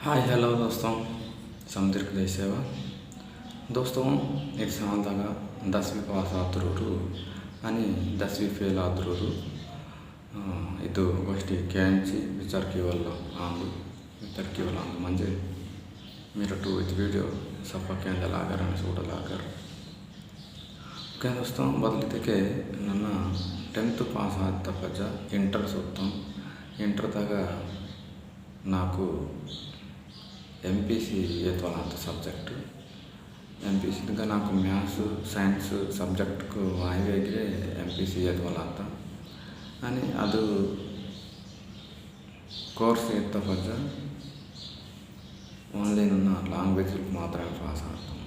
Hi hello दोस्तों समुद्र जय सेवा दोस्तों एक ಸಾಲದಾಗ ದಸ್ವಿ ಪಾಸ್ ಆದ್ರೂರು आणि दसवी फेल ಆದ್ರೂರು ಇದು गोष्टी खेळांची विचार केवळ आंग विचार केवळ आंग म्हणजे మీరు टू विथ व्हिडिओ सफा केंद्र लागर आणि सोडा लागर ఓకే దోస్తం ಬದಲಿದ್ದಕ್ಕೆ ನನ್ನ ಟೆಂತ್ ಪಾಸ್ ಆದ ತಪ್ಪಜ ಇಂಟರ್ ಸುತ್ತಂ ಇಂಟರ್ದಾಗ నాకు ఎంపీసీ ఏతోలంత సబ్జెక్టు ఎంపీసీ ఇంకా నాకు maths science ಸಬ್ಜೆಕ್ಟ್ಗೂ ಆಯ್ವೆಗೆ M P C ಅಂತ అని ಅದು కోర్స్ ఎత్త పచ్చ ఓన్లీ ನನ್ನ లాంగ్వేజ్కి మాత్రమే పాస్ అవుతాం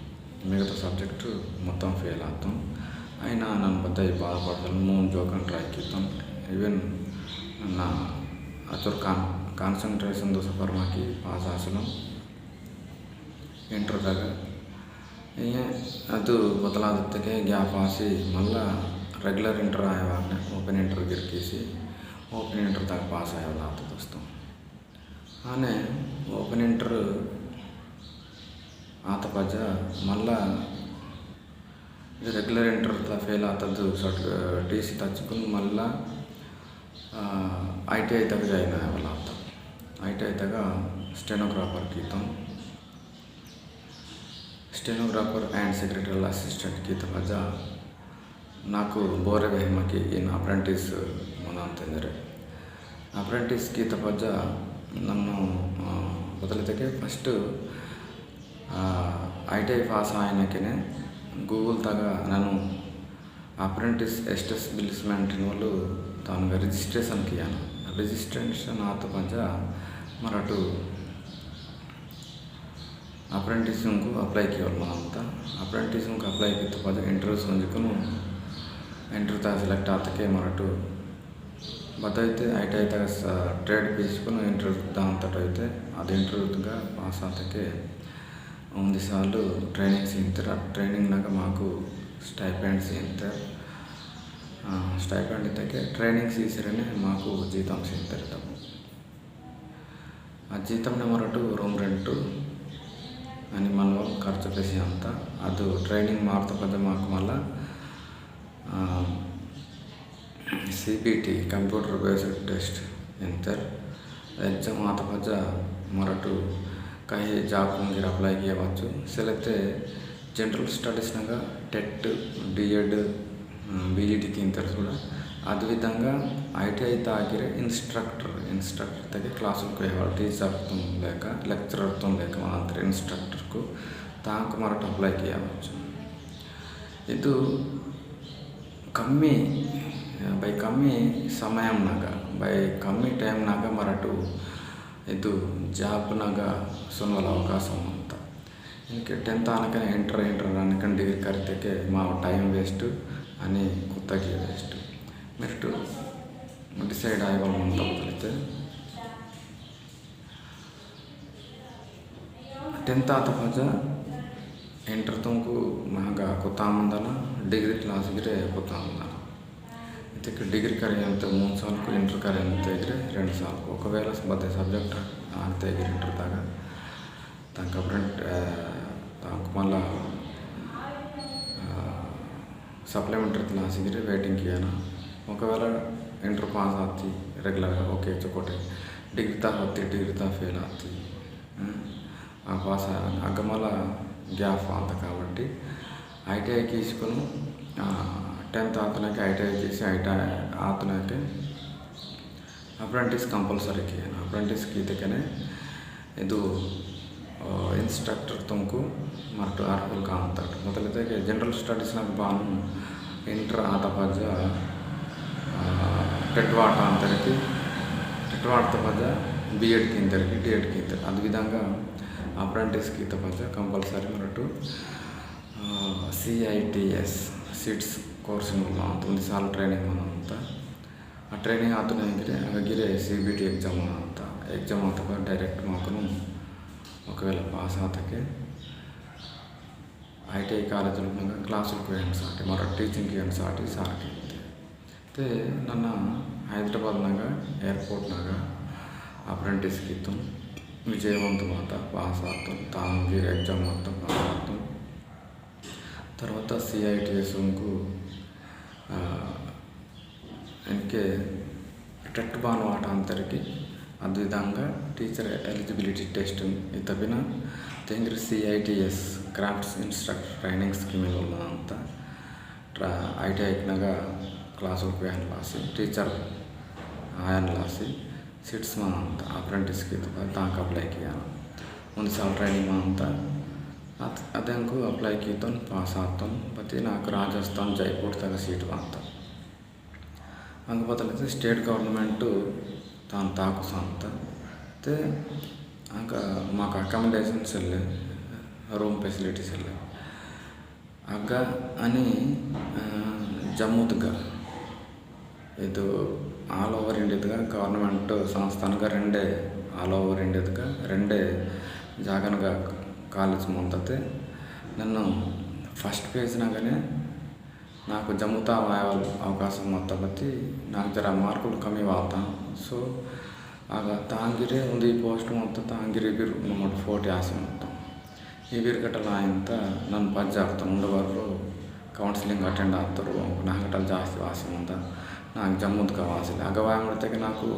మిగతా సబ్జెక్టు మొత్తం ఫెయిల్ అవుతాం అయినా నన్ను బద్ద బాధపడతాను మూడు జోకన్ ట్రై కిత్తాం ఈవెన్ ನನ್ನ ಅದ್ರ ಕಾನ್ ಕಾನ್ಸಂಟ್ರೇಷನ್ ದೋಸ ಪರಮಾಕಿ ಪಾಸ್ ಆಸನು ఇంటర్ ಹೀಗೆ అది ಬದಲಾದದ್ದಕ್ಕೆ ಗ್ಯಾಪ್ ಹಾಸಿ ಮళ్ళా రెగ్యులర్ ఇంటర్ ఆయవాడిని ఓపెన్ ఇంటర్ గిరికేసి ఓపెన్ ఇంటర్ దాకా పాస్ అయ్యేవాళ్ళు అంత దోస్తాం. ఆనే ఓపెన్ ఇంటర్ ఆత పజ మళ్ళా రెగ్యులర్ ఇంటర్ ఫెయిల్ అవుతుంది సర్ట్ టీసీ తచ్చుకుని మళ్ళా ఐటీఐ తగ్గ జాయిన్ అయ్యేవాళ్ళు అవుతాం ఐటీఐ తగ్గ స్టెనోగ్రాఫర్ ఇద్దాం స్టెనోగ్రాఫర్ అండ్ సెక్రటరీ అసిస్టెంట్కి ತಪಜ నాకు ಬೋರೆ ವೆಹಮಕಿ ಇನ್ ಅಪ್ರೆಂಟಿಸ್ ಮನ ಅಂತಂದರೆ ಅಪ್ರೆಂಟಿಸ್ಗೆ ತಪಜ నన్ను వదిలితే first I T I pass ಆಯ್ನಕ್ಕೆ Google ತಗ ನಾನು ಅಪ್ರೆಂಟಿಸ್ ಎಸ್ಟೆಸ್ ಬಿಲ್ಸ್ಮೆಂಟಿನ వాళ్ళు దానిగా రిజిస్ట్రేషన్కి ఇయ్యాను రిజిస్ట్రేషన్ ఆత పంచ మరటు అప్రెంటిసింగ్కు అప్లై చేయాలా అంత. అప్రెంటిసింగ్కు అప్లై అయితే పదే ఇంటర్వ్యూస్ అందుకును ఇంటర్వ్యూ తా సెలెక్ట్ అతకే మరటు బట్ అయితే ఐటీ అయితే ట్రేడ్ తీసుకుని ఇంటర్వ్యూ దాంతో అయితే అది ఇంటర్వ్యూగా పాస్ అతకే వంద సార్లు ట్రైనింగ్ ఇంతర ట్రైనింగ్ లాగా మాకు స్టైపెండ్స్ ఇంతర్ స్టైపెండ్ అయితే ట్రైనింగ్స్ ఇస్తారని మాకు జీతం చేస్తారు ఆ జీతం నెంబర్ రూమ్ రెంటు అని మనం ఖర్చు చేసి అంత ಅದು ಟ್ರೈನಿಂಗ್ ಮಾಡ್ತಾ ಪದ ಮಾಕು ಮಲ್ಲ C B T computer based test ಎಂತರ್ exam ఆత పజ మరటు काही జాబ్ మీరు అప్లై చేయవచ్చు సెలెక్తే general ಸ್ಟಡೀಸ್ನಾಗ TET D Ed B E ಟಿಗೆ ಇಂತಾರೆ ಕೂಡ అద్విధంగా ఐటీఐ తాగిర ఇన్స్ట్రక్టర్ ఇన్స్ట్రక్టర్ దగ్గర క్లాసులకు ఇవ్వాలి టీచర్ లేక లెక్చరర్తో లేక మన అంతా ఇన్స్ట్రక్టర్కు తాకు మరొక అప్లై చేయవచ్చు. ఇది కమ్మీ బై కమ్మీ సమయం నాక బై కమ్మీ టైం నాక మరటు ఇది జాబ్ నాక సున్నల అవకాశం అంతా. ఇంకే టెన్త్ అనకనే ఇంటర్ ఇంటర్ అనకనే డిగ్రీ కరితేకే మా టైం వేస్ట్ అని కొత్తగా వేస్ట్. లెఫ్ట్ డిసైడ్ అయ్యాం ఉంటాయితే టెన్త్ ఆ తర్వాత ఇంటర్ తుంకు కొత్త కొత్తమందన డిగ్రీ క్లాస్ గిరే కొత్తమందన అయితే ఇక్కడ డిగ్రీ కర ఎంత మూడు సార్లు ఇంటర్ కర ఎంత ఎగిరి రెండు సార్లు ఒకవేళ మధ్య సబ్జెక్ట్ అంత దగ్గర ఇంటర్ దాకా దానికి అప్పుడు మళ్ళా సప్లిమెంటరీ క్లాస్ ఇగిరి వెయిటింగ్కి అయినా ఒకవేళ ఇంటర్ పాస్ ఆతి రెగ్యులర్గా ఓకే చొక్కటి డిగ్రీ తా హత్తి డిగ్రీ తా ఫెయిల్ ఆతి ఆ పాస్ అగ్గమల గ్యాప్ అంత కాబట్టి ఐటీఐ తీసుకుని ಟೆಂತ್ ಆತನಕ್ಕೆ ಐ ಟಿ ಐ చేసి ಐಟಿ ಆತನಕ್ಕೆ ಅಪ್ರೆಂಟಿಸ್ ಕಂಪಲ್ಸರಿಗೆ ಅಪ್ರೆಂಟಿಸ್ ಗೀತಕ್ಕೆ ಇದು ಇನ್ಸ್ಟ್ರಕ್ಟರ್ ತುಮಕು ಮರಟು ಅರ್ಹುಲ್ ಕಾಂತಾಟ್ ಮೊದಲಿಗೆ ಜನರಲ್ ಸ್ಟಡೀಸ್ನಾಗ ಬಾನು ಇಂಟರ್ ಆತ ಪಜ టెట్వాట అంతరికి టెట్వాట పజ బీఎడ్కి ఇంతరికి డిఎడ్కి ఇంతరికి అది విధంగా అప్రెంటిస్కి ఇంత పజ కంపల్సరీ మరటు సిఐటిఎస్ ಸಿಟ್ಸ್ ಕೋರ್ಸಿನ ಅಂತ ಒಂದು ಸಾಲ ಟ್ರೈನಿಂಗ್ ಅಂತ ಆ ಟ್ರೈನಿಂಗ್ ಆತನ ಹೆಂಗಿರೆ ಹಾಗಾಗಿರೆ ಸಿ ಬಿ ಟಿ ಎಕ್ಸಾಮ್ ಅಂತ ಎಕ್ಸಾಮ್ ಆತಕ ಡೈರೆಕ್ಟ್ ಮಾಕನು ఒకవేళ పాస్ ఆతకే ఐటీఐ కాలేజీలో క్లాసులకు పోయాను సాటి మరో టీచింగ్కి ಏನು ಸಾಟಿ ಮತ್ತು ನನ್ನ అప్రెంటిస్ గీతం విజయవంతం విజయవంతమవుతా పాస్ అవుతాం తాను ఎగ్జామ్ మొత్తం పాస్ అవుతాం తర్వాత సిఐటిఎస్కు ఎన్కే టెట్ బాను ఆట అంతరికి అద్విధంగా టీచర్ ఎలిజిబిలిటీ టెస్ట్ తప్పిన తెంగ్రి CITS crafts instructor training scheme అంతా ట్రా ఐటీఐక్నగా ಅಂತ ಟ್ರಾ ಐ ಟಿ ಐಕ್ನಾಗ ಕ್ಲಾಸುಗಳು ವ್ಯಾನ್ ಲಾಸಿ ಟೀಚರ್ ಆಯನ್ ಲಾಸಿ ಸಿಟ್ಸ್ ಮಾ ಅಂತ ಅಪ್ರೆಂಟಿಸ್ಗೆ ತಾಂಕ ಅಪ್ಲೈ ಕಿಯ ಒಂದು ಸಲ ಟ್ರೈನಿಂಗ್ ಮಾ ಅಂತ ಅದು ಅದಂಕು ಅಪ್ಲೈ ಕೀತೋ ಪಾಸ್ ಆತೋ ಬತ್ತಿ నాకు రాజస్థాన్ జైపూర్ తగ సీట్ ಅಂತ ಹಂಗೆ ಬದಲೈತೆ ಸ್ಟೇಟ್ ಗೌರ್ಮೆಂಟು ತಾನು ತಾಕು ಅಂತ ಮತ್ತು ಹಂಗೆ మాకు అకామిడేషన్స్ వెళ్ళే రూమ్ ఫెసిలిటీస్ వెళ్ళే ಆಗ అని ಜಮ್ಮುದ್ಗ ఇది ఆల్ ఓవర్ ఇండియాగా గవర్నమెంట్ సంస్థనగా రెండే ఆల్ ఓవర్ ఇండియాగా రెండే జాగనగా కాలేజ్ ముందే నన్ను ఫస్ట్ పేజ్నగానే నాకు జమ్ముతా వాయవల్ అవకాశం మొత్తం బట్టి నాకు జర మార్కులు కమ్మీ వాతా సో అలా తాంగిరి ఉంది ఈ పోస్ట్ మొత్తం తాంగిరి ఎవరు ఫోర్టీ ఆశ మొత్తం. ఈ బిరుగటలు ఆయంత నన్ను పని చేస్తాను ఉండేవారు కౌన్సిలింగ్ అటెండ్ అవుతారు నాకటలు జాస్తి వాసం ఉందా? నాకు जम्मू కావాల్సింది. वहाँ से నాకు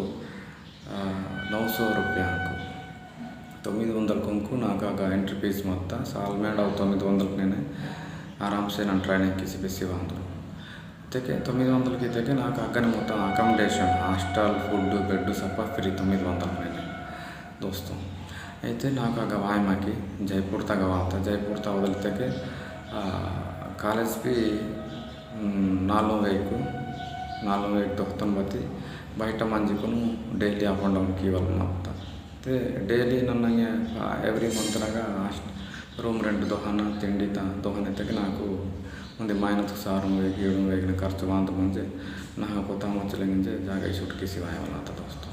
నౌసో రూపాయలకు తొమ్మిది వందల కొంకు నాకు ఆಗ ఎంట్రీ ఫీಸ್ మొత్తం. సాల్మేడ్ ಮೇಡ తొమ్మిది వందలకు నేనే ఆరామ్సే నేను ట్రైన్ ఎక్కేసి బెస్సి వందలు ఇతకే తొమ్మిది వందలకి అయితే నాకు అక్కని మొత్తం అకామిడేషన్ హాస్టల్ ఫుడ్ బెడ్ సప్ప ఫ్రీ తొమ్మిది వందల పైన దోస్తాం అయితే నాకు ఆ గవాయమాకి జైపూర్ తా జైపూర్ తగదలితే కాలేజ్కి కాలేజ్ నాలుగు వైపు నాలుగు వేలకు దొక్కుతాను బట్టి బయట మంచికును డైలీ అప్ అండ్ డౌన్కి ఇవ్వాలి మొత్తం అయితే ಡೈಲಿ ನನಗೆ ಎವ್ರಿ ಮಂತ್ನಾಗ ಅಷ್ಟು ರೂಮ್ ರೆಂಟ್ ದೋಹನ ತಿಂಡಿ ತ ದೋಹನ ತೆಗೆ నాకు ಮುಂದೆ ಮೈನಸ್ ಸಾವಿರ ವೇಗ ಏಳು ವೇಗಿನ ಖರ್ಚು ಅಂತ ಮುಂಚೆ నాకు కొత్త మంచులగించే జాగా ಸುಟ್ಕಿಸಿ ವಾಯವಲ್ಲ ಅಂತ ದೋಸ್ತು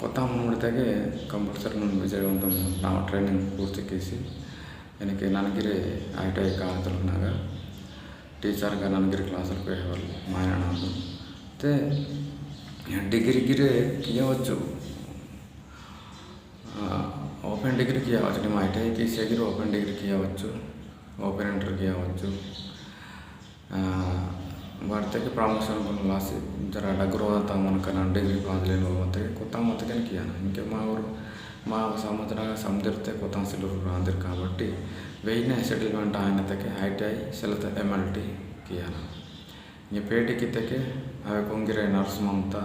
కొత్త ಮುಡ್ದಾಗೆ ಕಂಪಲ್ಸರಿ ನಾನು ವಿಜಯವಂತ ನಾವು ಟ್ರೈನಿಂಗ್ ಪೂರ್ತಿ ಕೇಸಿ ನನಗೆ ನನಗಿರಿ ಐ ಟಿ ಐ ಕಾಲದೊಳಗನಾಗ ಟೀಚರ್ಗೆ ನನಗಿರಿ ಕ್ಲಾಸಲ್ಲಿ పోయేవాళ్ళు మా ఆయన నాకు అయితే డిగ్రీకి కియవచ్చు ఓపెన్ డిగ్రీకి ఇవ్వచ్చు నేను ఐటీఐకి సేగిరి ఓపెన్ డిగ్రీకి ఇవ్వచ్చు ఓపెన్ ఇంటర్కి ఇవ్వచ్చు వాడితే ಪ್ರಮೋಷನ್ ಲಾಸಿ ಜರ ಡಗ್ರು ಹೋದಂಥ మనకు ನಾನು ಡಿಗ್ರಿ ಪಾಸ್ಲೇನು ಮತ್ತೆ కొత్త మొత్తకని కియాను ఇంకే మా ఊరు మా సంవత్సరాల సముద్రతే కొత్త సిల్లూరు రాందిరు కాబట్టి ವೇಜ್ನ ಸೆಟಲ್ಮೆಂಟ್ ಆಯಿನತಕ್ಕೆ ಹೈಟೈ ಸೆಲತ ಎಮ್ ಎಲ್ ಟಿ ಕಿಯಾನ ಇಂಗೆ ಪೇಟೆ ಕಿತ್ತಕ್ಕೆ ಅವೆ ಕೊಂಗಿರೆ nurse Mamata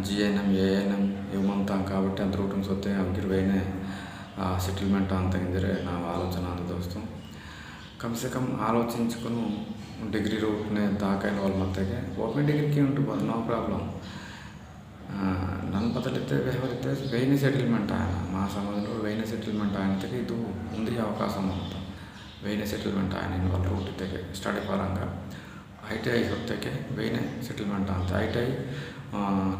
G N M A N M ಇವು ಮಮತ ಕಾಬಟ್ಟಿ ಅಂತ ರೂಟಮ್ ಸೊತ್ತೆ ಅವಗಿರ ವೇನೆ సెటిల్మెంట్ అంతగిందరే నా ఆలోచన అంత దోస్తాం కమ్సే కమ్ ఆలోచించుకుని డిగ్రీ రూట్నే దాకైన వాళ్ళ మధ్యకే ఓపెన్ డిగ్రీకి ఉంటుంది నో ప్రాబ్లం ನನ್ನ ಬದಲಿದ್ದೆ ಬೆವರಿದ್ದೆ ವೆಯ್ನೆ ಸೆಟಲ್ಮೆಂಟ್ మా సమాజంలో వెయ్యి సెటిల్మెంట్ ఆయనకి ఇది ఉంది అవకాశం అంత. వెయ్యి సెటిల్మెంట్ ఆయన ఇన్వాల్వ్ ರೂಟ್ ಇದ್ದಕ್ಕೆ ಸ್ಟಡಿ ಪರಂಗ ಐ ಟಿ ಐ ಹೊತ್ತಕ್ಕೆ ವೆಯ್ನೆ ಸೆಟಲ್ಮೆಂಟ್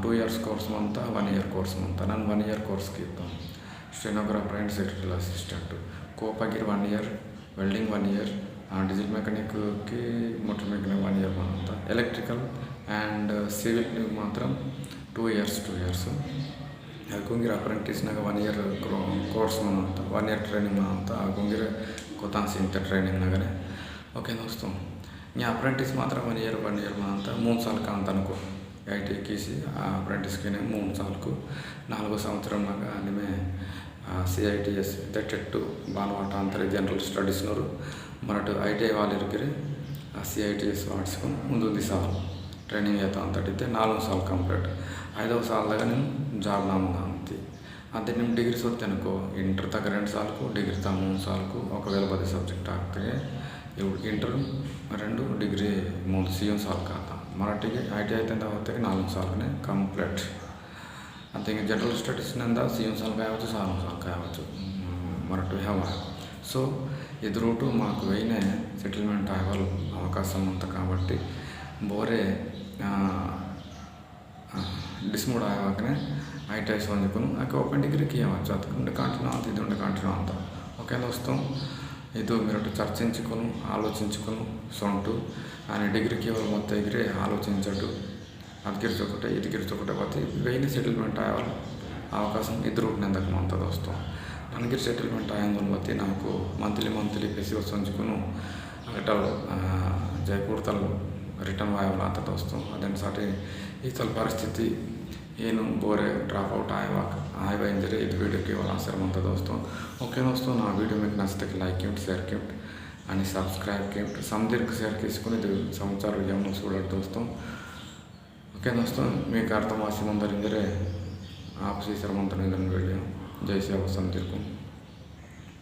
టూ ఇయర్స్ కోర్స్ అంత వన్ ఇయర్ కోర్స్ అంత. నన్ను వన్ ఇయర్ కోర్స్కి ఇద్దాం. Stenographer and secretary assistant కోపగిర్ one year welding one year diesel మెకానిక్కి motor mechanic one year అంత. ఎలక్ట్రికల్ అండ్ సివిల్ మాత్రం two years two years ಗುಂಗಿರ ಅಪ್ರೆಂಟಿಸ್ನಾಗ one year course ಅಂತ one year training ಅಂತ ಆ ಗುಂಗಿರ ಕೊತಾನ್ಸಿ ಇಂತ ಟ್ರೈನಿಂಗ್ನಾಗನೇ ಓಕೆ ದೋಸ್ತು ಈ ಅಪ್ರೆಂಟಿಸ್ ಮಾತ್ರ ಒನ್ ಇಯರ್ ಒನ್ ಇಯರ್ ಅಂತ మూడు సార్లు ಅಂತ అనుకో ఐ టీ ఎక్కేసి ఆ అప్రెంటిస్కి మూడు సార్లు నాలుగో సంవత్సరంలాగా నిమే సిఐటిఎస్ ಟೆಟ್ಟು ಭಾನುವಾರ ಅಂತಾರೆ general ಸ್ಟಡೀಸ್ನವರು Maratha I T I వాళ్ళు ಇರ್ಕಿರಿ ಆ ಸಿ ಐ ಟಿ ಎಸ್ ಮಾಡಿಸ್ಕೊಂಡು ಮುಂದೊಂದು ಸಾಲು ಟ್ರೈನಿಂಗ್ ಆಯ್ತು ಅಂತಟ್ಟಿದ್ದೆ ನಾಲ್ಕು ಸಾಲು ಕಂಪ್ಲೀಟ್ ఐదవ సార్లుగా నేను జాబ్ ఉంది. అదే నేను డిగ్రీస్ వచ్చానుకో ఇంటర్ తగ్గ రెండు సార్లకు డిగ్రీ తగ్గ మూడు సార్లకు ఒకవేళ పది సబ్జెక్ట్ ಆಗ್ತದೆ ఇప్పుడు ఇంటర్ రెండు డిగ్రీ మూడు సిఎం సార్లు కాదా మರಾಠಿಗೆ ఐటీ అయితే తర్వాత నాలుగు ಹೊತ್ತಿಗೆ కంప్లీట్. ಸಾಲುನೇ ఇంకా జనరల్ స్టడీస్ నింద సీఎం సార్లు కావచ్చు సార్ ಕಾಯవచ్చు కావచ్చు. మరటి వ్యవహారం సో ఎదురోటు మాకు వెయినే సెటిల్మెంట్ అవ్వాలి అవకాశం ఉంది కాబట్టి బోరే ಡಿಸ್ಮೂಡ್ ಆಗುವಾಗಲೇ ಐ ಟೈಸ್ ಹೊಂದಿಕೊಂಡು ಆಕೆ ಓಪನ್ డిగ్రీకి ఇవ్వచ్చు ಅದಕ್ಕೆ ఉండే కంటిన్యూ అంత ఇది ఉండే కంటిన్యూ అంత ఓకే దోస్తం? ಇದು మీరు చర్చించుకును ఆలోచించుకును సొంటు. ఆయన డిగ్రీకి ఇవ్వాలి మొత్తం ఎగిరే ఆలోచించడు. అదిగిరిచి ఒకటే ఇదిగిరిచి ఒకటే. పోతే వెయిన్ సెటిల్మెంట్ అయ్యాలి అవకాశం ఇద్దరు ఉండేందుకు అంత దోస్తాం ನನಗಿರ್ ಸೆಟಲ್ಮೆಂಟ್ ಆಯಂದು ಮತ್ತೆ నాకు మంత్లీ మంత్లీ ఫెసిల్స్ ఉంచుకును జైపూర్ జయపూర్తలు రిటర్న్ వాయవల అంత దోస్తాం. అదని సాటి? ఈ పరిస్థితి ಏನು ಬೋರೆ ಡ್ರಾಪ್ ಔಟ್ ಆಯುವಾಗ ಆಯವ ಎಂದರೆ ಇದು కేవలం ಕೇವಲ ಆಸರವಂಥ ದೋಸ್ತು ಓಕೆ ದೋಸ್ತು నా వీడియో మీకు నచ్చితే లైక్ చేయండి షేర్ చేయండి అని సబ్స్క్రైబ్ చేయండి సందరికి షేర్ చేసుకుని ఇది సంవత్సరాలు విజయం చూడండి దోస్తం. ఓకే దోస్తం మీకు అర్థమాసి ముందరిందరే ఆపసి శరమంతరం వీడియో. జై సేవ సందరికం